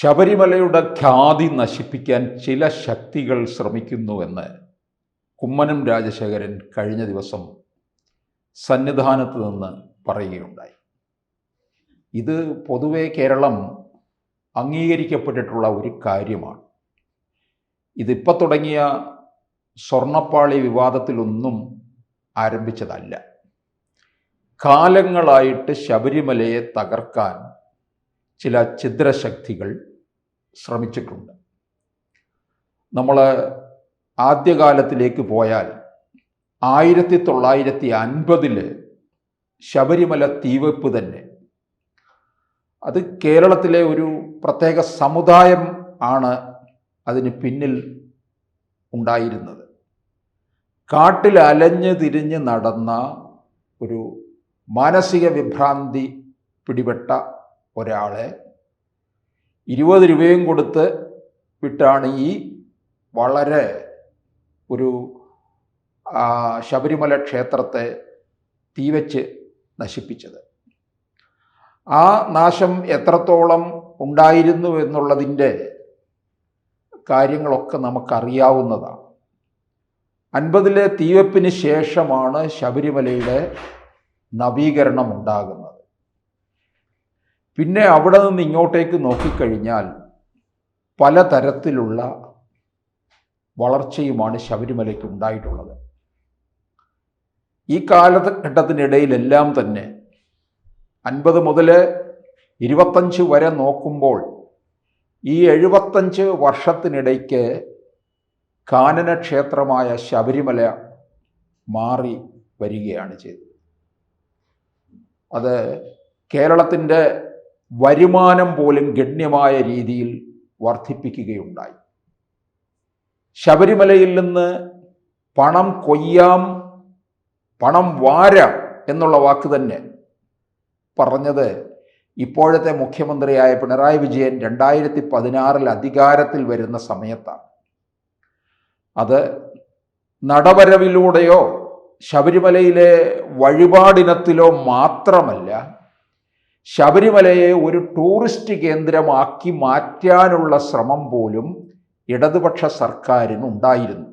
ശബരിമലയുടെ ഖ്യാതി നശിപ്പിക്കാൻ ചില ശക്തികൾ ശ്രമിക്കുന്നുവെന്ന് കുമ്മനം രാജശേഖരൻ കഴിഞ്ഞ ദിവസം സന്നിധാനത്ത് നിന്ന് പറയുകയുണ്ടായി. ഇത് പൊതുവെ കേരളം അംഗീകരിക്കപ്പെട്ടിട്ടുള്ള ഒരു കാര്യമാണ്. ഇതിപ്പോൾ തുടങ്ങിയ സ്വർണപ്പാളി വിവാദത്തിലൊന്നും ആരംഭിച്ചതല്ല. കാലങ്ങളായിട്ട് ശബരിമലയെ തകർക്കാൻ ചില ഛിദ്രശക്തികൾ ശ്രമിച്ചിട്ടുണ്ട്. നമ്മൾ ആദ്യകാലത്തിലേക്ക് പോയാൽ ആയിരത്തി തൊള്ളായിരത്തി അൻപതിൽ ശബരിമല തീവെപ്പ് തന്നെ. അത് കേരളത്തിലെ ഒരു പ്രത്യേക സമുദായം ആണ് അതിന് പിന്നിൽ ഉണ്ടായിരുന്നത്. കാട്ടിൽ അലഞ്ഞ് തിരിഞ്ഞ് നടന്ന ഒരു മാനസിക വിഭ്രാന്തി പിടിപെട്ട ഒരാളെ ഇരുപത് രൂപയും കൊടുത്ത് വിട്ടാണ് ഈ വളരെ ഒരു ശബരിമല ക്ഷേത്രത്തെ തീവച്ച് നശിപ്പിച്ചത്. ആ നാശം എത്രത്തോളം ഉണ്ടായിരുന്നു എന്നുള്ളതിന്റെ കാര്യങ്ങളൊക്കെ നമുക്കറിയാവുന്നതാണ്. അൻപതിലെ തീവപ്പിന് ശേഷമാണ് ശബരിമലയുടെ നവീകരണം ഉണ്ടാകുന്നത് പിന്നെ അവിടെ നിന്ന് ഇങ്ങോട്ടേക്ക് നോക്കിക്കഴിഞ്ഞാൽ പലതരത്തിലുള്ള വളർച്ചയുമാണ് ശബരിമലയ്ക്ക് ഉണ്ടായിട്ടുള്ളത്. ഈ കാലഘട്ടത്തിനിടയിലെല്ലാം തന്നെ അൻപത് മുതൽ ഇരുപത്തഞ്ച് വരെ നോക്കുമ്പോൾ ഈ എഴുപത്തഞ്ച് വർഷത്തിനിടയ്ക്ക് കാനന ക്ഷേത്രമായ ശബരിമല മാറി വരികയാണ് ചെയ്തത്. അത് കേരളത്തിന്റെ വരുമാനം പോലും ഗണ്യമായ രീതിയിൽ വർദ്ധിപ്പിക്കുകയുണ്ടായി. ശബരിമലയിൽ നിന്ന് പണം കൊയ്യാം പണം വാരാം എന്നുള്ള വാക്ക് തന്നെ പറഞ്ഞത് ഇപ്പോഴത്തെ മുഖ്യമന്ത്രിയായ പിണറായി വിജയൻ രണ്ടായിരത്തി പതിനാറിൽ അധികാരത്തിൽ വരുന്ന സമയത്താണ്. അത് നടവരവിലൂടെയോ ശബരിമലയിലെ വഴിപാടിനത്തിലോ മാത്രമല്ല ശബരിമലയെ ഒരു ടൂറിസ്റ്റ് കേന്ദ്രമാക്കി മാറ്റാനുള്ള ശ്രമം പോലും ഇടതുപക്ഷ സർക്കാരിനുണ്ടായിരുന്നു.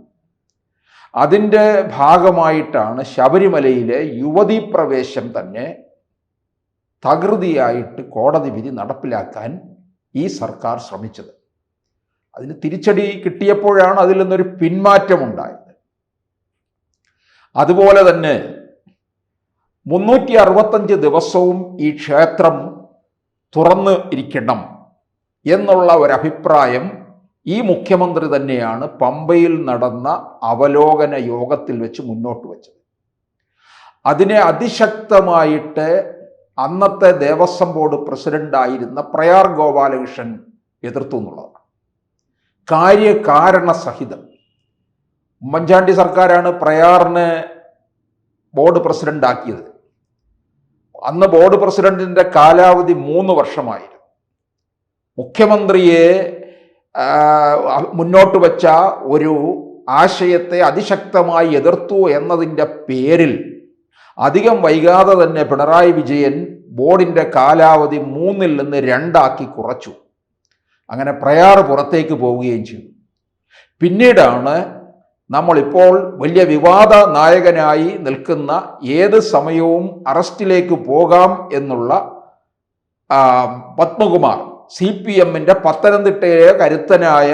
അതിന്റെ ഭാഗമായിട്ടാണ് ശബരിമലയിലെ യുവതീ പ്രവേശം തന്നെ തകൃതിയായിട്ട് കോടതി വിധി നടപ്പിലാക്കാൻ ഈ സർക്കാർ ശ്രമിച്ചത്. അതിന് തിരിച്ചടി കിട്ടിയപ്പോഴാണ് അതിൽ നിന്നൊരു പിന്മാറ്റമുണ്ടായത്. അതുപോലെ തന്നെ മുന്നൂറ്റി അറുപത്തഞ്ച് ദിവസവും ഈ ക്ഷേത്രം തുറന്ന് ഇരിക്കണം എന്നുള്ള ഒരഭിപ്രായം ഈ മുഖ്യമന്ത്രി തന്നെയാണ് പമ്പയിൽ നടന്ന അവലോകന യോഗത്തിൽ വെച്ച് മുന്നോട്ട് വെച്ചത്. അതിനെ അതിശക്തമായിട്ട് അന്നത്തെ ദേവസ്വം ബോർഡ് പ്രസിഡന്റായിരുന്ന പ്രയാർ ഗോപാലകൃഷ്ണൻ എതിർത്തു എന്നുള്ളതാണ്. കാര്യകാരണ സഹിതം ഉമ്മൻചാണ്ടി സർക്കാരാണ് പ്രയാറിനെ ബോർഡ് പ്രസിഡന്റ് ആക്കിയത് അന്ന് ബോർഡ് പ്രസിഡന്റിന്റെ കാലാവധി മൂന്ന് വർഷമായിരുന്നു. മുഖ്യമന്ത്രിയെ മുന്നോട്ട് വച്ച ഒരു ആശയത്തെ അതിശക്തമായി എതിർത്തു എന്നതിന്റെ പേരിൽ അധികം വൈകാതെ തന്നെ പിണറായി വിജയൻ ബോർഡിന്റെ കാലാവധി മൂന്നിൽ നിന്ന് രണ്ടാക്കി കുറച്ചു. അങ്ങനെ പ്രയാർ പുറത്തേക്ക് പോവുകയും ചെയ്തു. പിന്നീടാണ് നമ്മളിപ്പോൾ വലിയ വിവാദ നായകനായി നിൽക്കുന്ന ഏത് സമയവും അറസ്റ്റിലേക്ക് പോകാം എന്നുള്ള പത്മകുമാർ സി പി എമ്മിന്റെ പത്തനംതിട്ടയിലെ കരുത്തനായ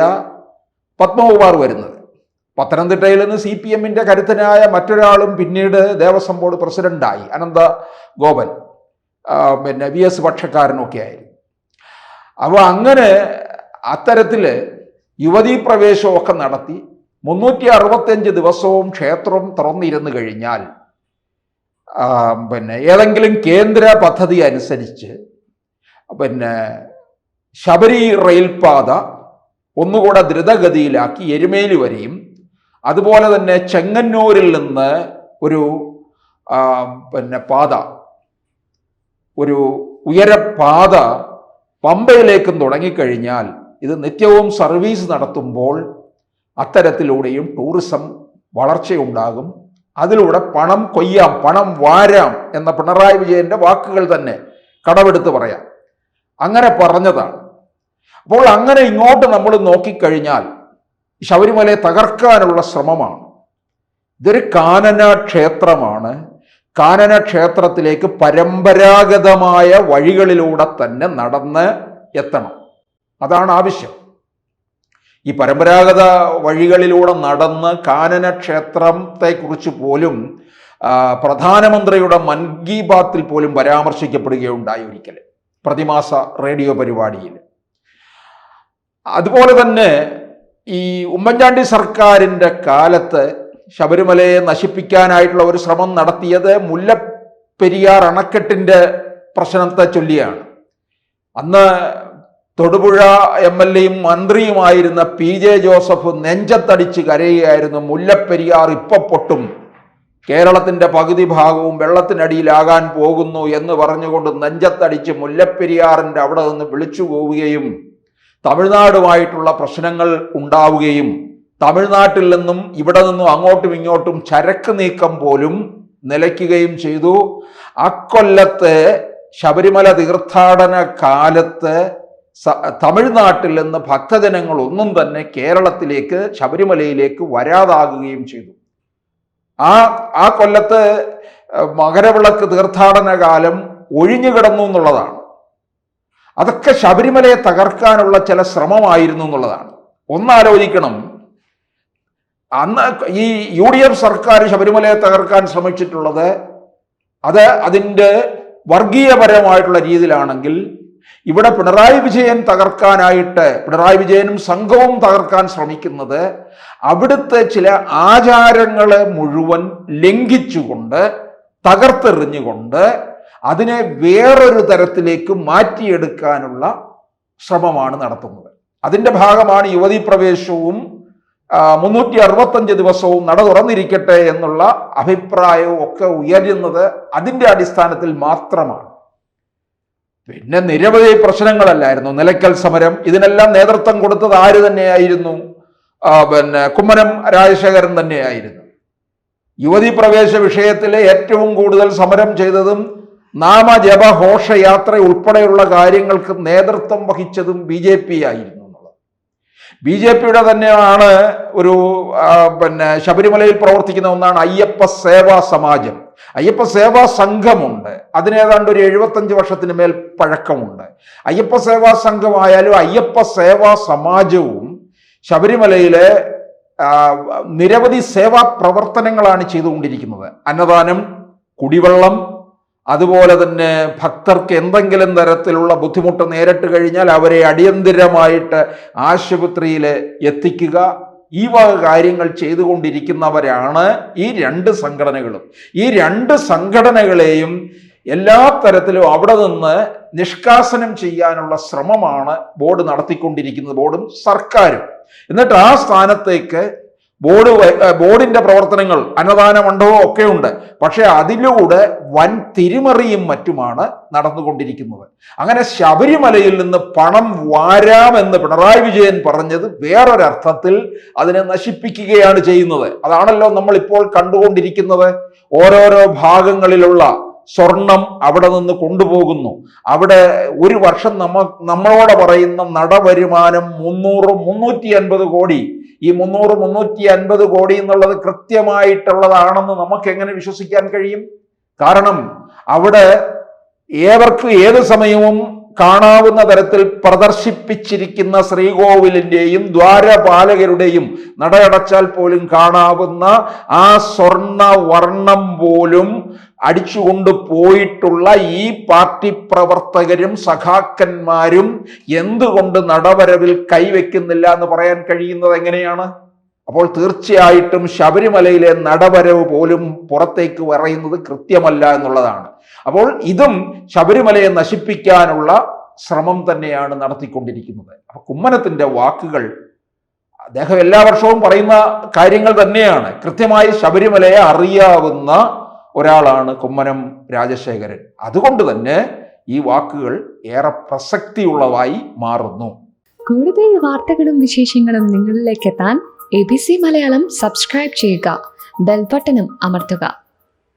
പത്മകുമാർ വരുന്നത്. പത്തനംതിട്ടയിൽ നിന്ന് സി പി എമ്മിന്റെ കരുത്തനായ മറ്റൊരാളും പിന്നീട് ദേവസ്വം ബോർഡ് പ്രസിഡന്റായി അനന്ത ഗോപൻ പിന്നെ വി എസ് പക്ഷക്കാരനൊക്കെ ആയിരുന്നു. അപ്പോൾ അങ്ങനെ അത്തരത്തിൽ യുവതീ പ്രവേശമൊക്കെ നടത്തി മുന്നൂറ്റി അറുപത്തഞ്ച് ദിവസവും ക്ഷേത്രം തുറന്നിരുന്നു കഴിഞ്ഞാൽ പിന്നെ ഏതെങ്കിലും കേന്ദ്ര പദ്ധതി അനുസരിച്ച് പിന്നെ ശബരി റെയിൽപാത ഒന്നുകൂടെ ദ്രുതഗതിയിലാക്കി എരുമേലി വരെയും അതുപോലെ തന്നെ ചെങ്ങന്നൂരിൽ നിന്ന് ഒരു പിന്നെ പാത ഒരു ഉയരപാത പമ്പയിലേക്കും തുടങ്ങിക്കഴിഞ്ഞാൽ ഇത് നിത്യവും സർവീസ് നടത്തുമ്പോൾ അത്തരത്തിലൂടെയും ടൂറിസം വളർച്ചയുണ്ടാകും. അതിലൂടെ പണം കൊയ്യാം പണം വാരാം എന്ന പിണറായി വിജയന്റെ വാക്കുകൾ തന്നെ കടമെടുത്ത് പറയാം. അങ്ങനെ പറഞ്ഞതാണ്. അപ്പോൾ അങ്ങനെ ഇങ്ങോട്ട് നമ്മൾ നോക്കിക്കഴിഞ്ഞാൽ ശബരിമലയെ തകർക്കാനുള്ള ശ്രമമാണ്. ഇതൊരു കാനന ക്ഷേത്രമാണ്. കാനന ക്ഷേത്രത്തിലേക്ക് പരമ്പരാഗതമായ വഴികളിലൂടെ തന്നെ നടന്ന് എത്തണം. അതാണ് ആവശ്യം. ഈ പരമ്പരാഗത വഴികളിലൂടെ നടന്ന് കാനന ക്ഷേത്രത്തെക്കുറിച്ച് പോലും പ്രധാനമന്ത്രിയുടെ മൻ കി ബാത്തിൽ പോലും പരാമർശിക്കപ്പെടുകയുണ്ടായി ഒരിക്കൽ പ്രതിമാസ റേഡിയോ പരിപാടിയിൽ. അതുപോലെ തന്നെ ഈ ഉമ്മൻചാണ്ടി സർക്കാരിന്റെ കാലത്ത് ശബരിമലയെ നശിപ്പിക്കാനായിട്ടുള്ള ഒരു ശ്രമം നടത്തിയത് മുല്ലപ്പെരിയാർ അണക്കെട്ടിന്റെ പ്രശ്നത്തെ ചൊല്ലിയാണ്. അന്ന് തൊടുപുഴ എം എൽ എയും മന്ത്രിയുമായിരുന്ന പി ജെ ജോസഫ് നെഞ്ചത്തടിച്ച് കരയുകയായിരുന്നു. മുല്ലപ്പെരിയാർ ഇപ്പൊ പൊട്ടും. കേരളത്തിന്റെ പകുതി ഭാഗവും വെള്ളത്തിനടിയിലാകാൻ പോകുന്നു എന്ന് പറഞ്ഞുകൊണ്ട് നെഞ്ചത്തടിച്ച് മുല്ലപ്പെരിയാറിന്റെ അവിടെ നിന്ന് വിളിച്ചു പോവുകയും തമിഴ്നാടുമായിട്ടുള്ള പ്രശ്നങ്ങൾ ഉണ്ടാവുകയും തമിഴ്നാട്ടിൽ നിന്നും ഇവിടെ നിന്നും അങ്ങോട്ടും ഇങ്ങോട്ടും ചരക്ക് നീക്കം പോലും നിലയ്ക്കുകയും ചെയ്തു. അക്കൊല്ലത്തെ ശബരിമല തീർത്ഥാടന കാലത്ത് തമിഴ്നാട്ടിൽ നിന്ന് ഭക്തജനങ്ങൾ ഒന്നും തന്നെ കേരളത്തിലേക്ക് ശബരിമലയിലേക്ക് വരാതാകുകയും ചെയ്തു. ആ ആ കൊല്ലത്ത് മകരവിളക്ക് തീർത്ഥാടന കാലം ഒഴിഞ്ഞു കിടന്നു എന്നുള്ളതാണ്. അതൊക്കെ ശബരിമലയെ തകർക്കാനുള്ള ചില ശ്രമമായിരുന്നു എന്നുള്ളതാണ്. ഒന്നാലോചിക്കണം. അന്ന് ഈ യു ഡി എഫ് സർക്കാർ ശബരിമലയെ തകർക്കാൻ ശ്രമിച്ചിട്ടുള്ളത് അത് അതിന്റെ വർഗീയപരമായിട്ടുള്ള രീതിയിലാണെങ്കിൽ ഇവിടെ പിണറായി വിജയൻ തകർക്കാനായിട്ട് പിണറായി വിജയനും സംഘവും തകർക്കാൻ ശ്രമിക്കുന്നത് അവിടുത്തെ ചില ആചാരങ്ങളെ മുഴുവൻ ലംഘിച്ചുകൊണ്ട് തകർത്തെറിഞ്ഞുകൊണ്ട് അതിനെ വേറൊരു തരത്തിലേക്ക് മാറ്റിയെടുക്കാനുള്ള ശ്രമമാണ് നടത്തുന്നത്. അതിന്റെ ഭാഗമാണ് യുവതി പ്രവേശവും മുന്നൂറ്റി അറുപത്തഞ്ച് ദിവസവും നട തുറന്നിരിക്കട്ടെ എന്നുള്ള അഭിപ്രായവും ഒക്കെ ഉയരുന്നത് അതിന്റെ അടിസ്ഥാനത്തിൽ മാത്രമാണ്. പിന്നെ നിരവധി പ്രശ്നങ്ങളല്ലായിരുന്നു. നിലയ്ക്കൽ സമരം ഇതിനെല്ലാം നേതൃത്വം കൊടുത്തത് ആര് തന്നെയായിരുന്നു? പിന്നെ കുമ്മനം രാജശേഖരൻ തന്നെയായിരുന്നു. യുവതി പ്രവേശ വിഷയത്തിലെ ഏറ്റവും കൂടുതൽ സമരം ചെയ്തതും നാമജപ ഘോഷയാത്ര ഉൾപ്പെടെയുള്ള കാര്യങ്ങൾക്ക് നേതൃത്വം വഹിച്ചതും ബി ജെ പി ആയിരുന്നു എന്നുള്ളത്. ബി ജെ പിയുടെ തന്നെയാണ് ഒരു പിന്നെ ശബരിമലയിൽ പ്രവർത്തിക്കുന്ന ഒന്നാണ് അയ്യപ്പ സേവാ സമാജം. അയ്യപ്പ സേവാ സംഘമുണ്ട്. അതിനേതാണ്ട് ഒരു എഴുപത്തഞ്ച് വർഷത്തിന് മേൽ പഴക്കമുണ്ട്. അയ്യപ്പ സേവാ സംഘമായാലും അയ്യപ്പ സേവാ സമാജവും ശബരിമലയിലെ നിരവധി സേവാ പ്രവർത്തനങ്ങളാണ് ചെയ്തുകൊണ്ടിരിക്കുന്നത്. അന്നദാനം കുടിവെള്ളം അതുപോലെ തന്നെ ഭക്തർക്ക് എന്തെങ്കിലും തരത്തിലുള്ള ബുദ്ധിമുട്ട് നേരിട്ട് കഴിഞ്ഞാൽ അവരെ അടിയന്തിരമായിട്ട് ആശുപത്രിയിൽ എത്തിക്കുക. ഈ വക കാര്യങ്ങൾ ചെയ്തുകൊണ്ടിരിക്കുന്നവരാണ് ഈ രണ്ട് സംഘടനകളും. ഈ രണ്ട് സംഘടനകളെയും എല്ലാ തരത്തിലും അവിടെ നിന്ന് നിഷ്കാസനം ചെയ്യാനുള്ള ശ്രമമാണ് ബോർഡ് നടത്തിക്കൊണ്ടിരിക്കുന്നത് ബോർഡും സർക്കാരും. എന്നിട്ട് ആ സ്ഥാനത്തേക്ക് ബോർഡ് ബോർഡിന്റെ പ്രവർത്തനങ്ങൾ അന്നദാനമുണ്ടോ ഒക്കെ ഉണ്ട് പക്ഷെ അതിലൂടെ വൻ തിരിമറിയും മറ്റുമാണ് നടന്നുകൊണ്ടിരിക്കുന്നത്. അങ്ങനെ ശബരിമലയിൽ നിന്ന് പണം വാരാമെന്ന് പിണറായി വിജയൻ പറഞ്ഞത് വേറൊരർത്ഥത്തിൽ അതിനെ നശിപ്പിക്കുകയാണ് ചെയ്യുന്നത്. അതാണല്ലോ നമ്മൾ ഇപ്പോൾ കണ്ടുകൊണ്ടിരിക്കുന്നത്. ഓരോരോ ഭാഗങ്ങളിലുള്ള സ്വർണം അവിടെ നിന്ന് കൊണ്ടുപോകുന്നു. അവിടെ ഒരു വർഷം നമ്മ നമ്മളോട് പറയുന്ന നടവരുമാനം മുന്നൂറ് മുന്നൂറ്റി അൻപത് കോടി ഈ മുന്നൂറ് മുന്നൂറ്റി അൻപത് കോടി എന്നുള്ളത് കൃത്യമായിട്ടുള്ളതാണെന്ന് നമുക്ക് എങ്ങനെ വിശ്വസിക്കാൻ കഴിയും? കാരണം അവിടെ ഏവർക്കും ഏത് സമയവും കാണാവുന്ന തരത്തിൽ പ്രദർശിപ്പിച്ചിരിക്കുന്ന ശ്രീകോവിലിന്റെയും ദ്വാരപാലകരുടെയും നടയടച്ചാൽ പോലും കാണാവുന്ന ആ സ്വർണ വർണം പോലും അടിച്ചുകൊണ്ട് പോയിട്ടുള്ള ഈ പാർട്ടി പ്രവർത്തകരും സഖാക്കന്മാരും എന്തുകൊണ്ട് നടവരവിൽ കൈവയ്ക്കുന്നില്ല എന്ന് പറയാൻ കഴിയുന്നത് എങ്ങനെയാണ്? അപ്പോൾ തീർച്ചയായിട്ടും ശബരിമലയിലെ നടവരവ് പോലും പുറത്തേക്ക് പറയുന്നത് കൃത്യമല്ല എന്നുള്ളതാണ്. അപ്പോൾ ഇതും ശബരിമലയെ നശിപ്പിക്കാനുള്ള ശ്രമം തന്നെയാണ് നടത്തിക്കൊണ്ടിരിക്കുന്നത്. അപ്പൊ കുമ്മനത്തിന്റെ വാക്കുകൾ അദ്ദേഹം എല്ലാ വർഷവും പറയുന്ന കാര്യങ്ങൾ തന്നെയാണ്. കൃത്യമായി ശബരിമലയെ അറിയാവുന്ന ഒരാളാണ് കുമ്മനം രാജശേഖരൻ. അതുകൊണ്ട് തന്നെ ഈ വാക്കുകൾ ഏറെ പ്രസക്തിയുള്ളതായി മാറുന്നു. കൂടുതൽ വാർത്തകളും വിശേഷങ്ങളും നിങ്ങളിലേക്ക് എത്താൻ A B C Malayalam subscribe ചെയ്യുക. ബെൽബട്ടനും അമർത്തുക.